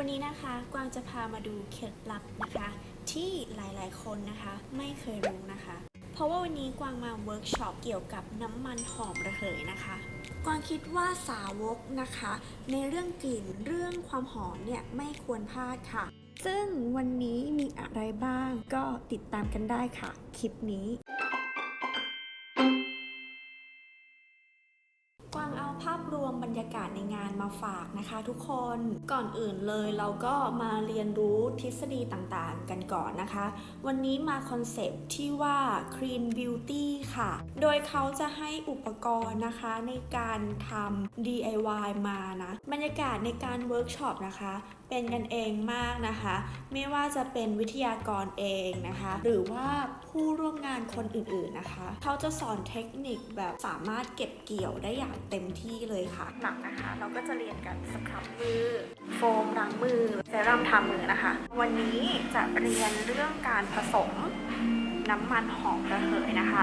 วันนี้นะคะกวางจะพามาดูเคล็ดลับนะคะ ที่หลายๆ คนนะคะไม่เคยรู้นะคะ เพราะว่าวันนี้กวางมาเวิร์กช็อปเกี่ยวกับน้ำมันหอมระเหยนะคะกวางคิดว่าสาวกนะคะ ในเรื่องกลิ่นเรื่องความหอมเนี่ยไม่ควรพลาดค่ะ ซึ่งวันนี้มีอะไรบ้างก็ติดตามกันได้ค่ะ คลิปนี้ ฝากนะคะทุกคนก่อนอื่นเลยเราก็มาเรียนรู้ทฤษฎีต่างๆ กันก่อนนะคะ วันนี้มาคอนเซปที่ว่า Clean Beauty ค่ะ โดยเขาจะให้อุปกรณ์นะคะในการทำ DIY มานะบรรยากาศในการเวิร์กช็อปนะคะเป็นกันเองมากนะคะ ไม่ว่าจะเป็นวิทยากรเองนะคะ หรือว่าผู้ร่วมงานคนอื่นๆนะคะ เขาจะสอนเทคนิคแบบสามารถเก็บเกี่ยวได้อย่างเต็มที่เลยค่ะ หลังนะคะ เราก็จะเรียนกันสครับมือ โฟมล้างมือเซรั่มทามือนะคะ วันนี้จะเรียนเรื่องการผสมน้ำมันหอมระเหยนะคะ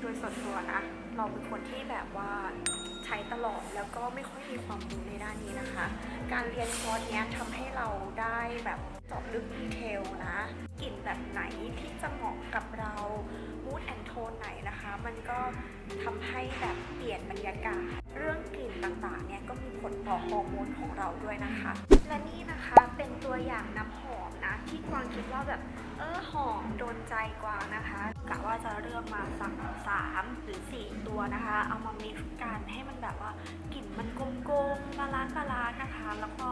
โดยส่วนตัวนะ เราเป็นคนที่แบบว่าใช้ตลอดแล้วก็ไม่ค่อยมีความรู้ในด้านนี้นะคะ การเรียนคอร์สนี้ทำให้เราได้แบบเจาะลึกดีเทลนะกลิ่นแบบไหนที่จะเหมาะกับเรามูดแอนโทนไหนนะคะ มันก็ทำให้แบบเปลี่ยนบรรยากาศเรื่องกลิ่น ต่างๆเนี่ยก็มีผลต่อฮอร์โมนของเราด้วยนะคะ และนี่นะคะเป็นตัวอย่างน้ำหอมนะ ที่กวางคิดว่าแบบเออหอมโดนใจกวางนะคะกะว่าจะเลือกมาสักสามหรือสี่ตัวนะคะ เอามามิกซ์กันให้มันแบบว่ากลิ่นมันกลมๆบาลานซ์บาลานซ์นะคะ แล้วก็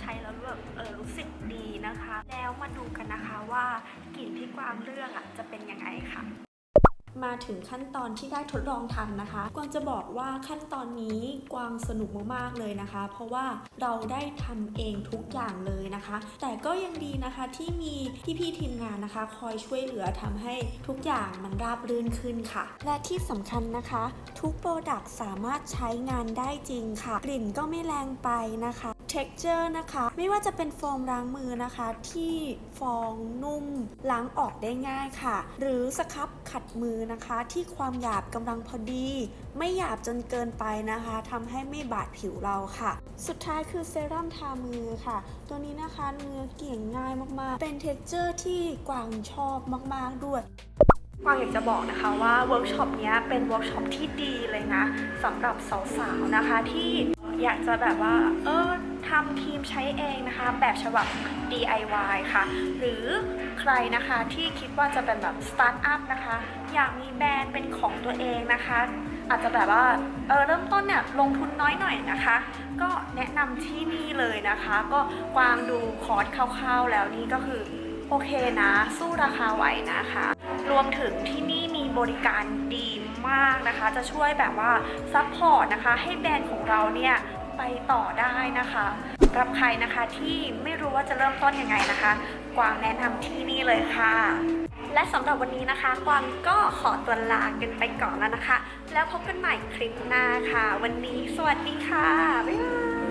ใช้แล้วแบบเออรู้สึกดีนะคะ แล้วมาดูกันนะคะว่ากลิ่นที่กวางเลือกอะจะเป็นยังไงค่ะ มาถึงขั้นตอนที่ได้ทดลองทำนะคะ กวางจะบอกว่าขั้นตอนนี้กวางสนุกมากๆเลยนะคะ เพราะว่าเราได้ทำเองทุกอย่างเลยนะคะ แต่ก็ยังดีนะคะที่มีพี่ๆทีมงานนะคะ คอยช่วยเหลือทำให้ทุกอย่างมันราบรื่นขึ้นค่ะ และที่สำคัญนะคะ ทุกโปรดักต์สามารถใช้งานได้จริงค่ะ กลิ่นก็ไม่แรงไปนะคะ texture นะคะ ไม่ว่าจะเป็นโฟมล้างมือนะคะ ที่ฟองนุ่มล้างออกได้ง่ายค่ะ หรือสครับขัดมือนะคะ ที่ความหยาบกำลังพอดี ไม่หยาบจนเกินไปนะคะทำให้ไม่บาดผิวเราค่ะ สุดท้ายคือเซรั่มทามือค่ะ ตัวนี้นะคะเนื้อเกี่ยงง่ายมากๆ เป็น texture ที่กวางชอบมาก ๆด้วยกวางอยากจะบอกนะคะว่าเวิร์กช็อปนี้เป็นเวิร์กช็อปที่ดีเลยนะสำหรับสาวๆนะคะที่อยากจะแบบว่า เออ ทำครีมใช้เองนะคะ แบบฉบับ DIY ค่ะ หรือใครนะคะที่คิดว่าจะเป็นแบบสตาร์ทอัพนะคะ อยากมีแบรนด์เป็นของตัวเองนะคะ อาจจะแบบว่าเออเริ่มต้นเนี่ยลงทุนน้อยหน่อยนะคะ ก็แนะนำที่นี่เลยนะคะ ก็กวางดูคอร์สคร่าวๆแล้วนี่ก็คือโอเคนะ สู้ราคาไหวนะคะ รวมถึงที่นี่มีบริการดีมากนะคะ จะช่วยแบบว่าซัพพอร์ตนะคะ ให้แบรนด์ของเราเนี่ย ไปต่อได้นะคะสำหรับใครนะคะที่ไม่รู้ว่าจะเริ่มต้นยังไงนะคะ กวางแนะนำที่นี่เลยค่ะ และสำหรับวันนี้นะคะ กวางก็ขอตัวลากันไปก่อนแล้วนะคะ แล้วพบกันใหม่คลิปหน้าค่ะ วันนี้สวัสดีค่ะ บ๊ายบาย